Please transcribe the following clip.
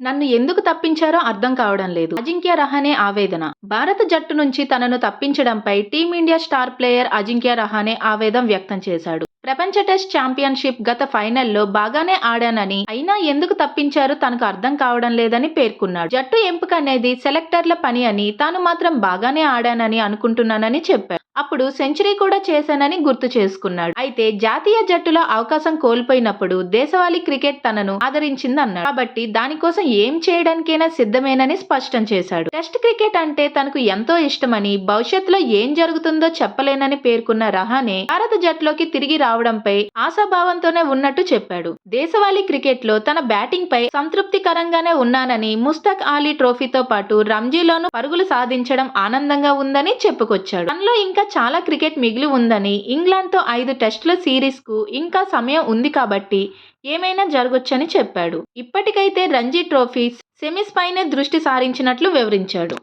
నన్ను ఎందుకు తప్పించారో అర్థం కావడం లేదు. అజింక్య రహానే ఆవేదన. భారత జట్టు నుంచి తనను తప్పించడంపై team India star player Ajinkya Rahane ఆవేదన వ్యక్తం చేశాడు. ప్రపంచ టెస్ట్ ఛాంపియన్షిప్ గత ఫైనల్లో బాగానే ఆడానని అయినా ఎందుకు తప్పించారు తనకు అర్థం కావడం లేదని పేర్కొన్నాడు. జట్టు ఎంపిక అనేది సెలెక్టర్ల పని అని తాను మాత్రం బాగానే ఆడానని అనుకుంటున్నానని చెప్పారు అప్పుడు సెంచరీ కూడా చేశానని గుర్తు చేసుకున్నాడు. అయితే జాతీయ జట్టులో అవకాశం కోల్పోయినప్పుడు దేశవాళీ క్రికెట్ తనను ఆదరించిందన్నాడు. కాబట్టి దానికోసం ఏం చేయడానికైనా సిద్ధమేనని స్పష్టం చేశాడు. టెస్ట్ క్రికెట్ అంటే తనకు ఎంతో ఇష్టమని భవిష్యత్తులో ఏం జరుగుతుందో చెప్పలేనని పేర్కొన్న రహానే భారత జట్టులోకి తిరిగి రావడంపై ఆశాభావంతోనే ఉన్నట్టు చెప్పాడు. దేశవాళీ క్రికెట్లో తన బ్యాటింగ్ పై సంతృప్తికరంగానే ఉన్నానని ముస్తక్ అలీ ట్రోఫీతో పాటు రంజీలోను పరుగులు సాధించడం ఆనందంగా ఉందని చెప్పుకొచ్చాడు. తనలో ఇంకా చాలా క్రికెట్ మిగిలి ఉందని ఇంగ్లాండ్తో ఐదు టెస్టుల సిరీస్కు ఇంకా సమయం ఉంది కాబట్టి ఏమైనా జరగొచ్చని చెప్పాడు. ఇప్పటికైతే రంజీ ట్రోఫీ సెమీస్ పైనే దృష్టి సారించినట్లు వివరించాడు.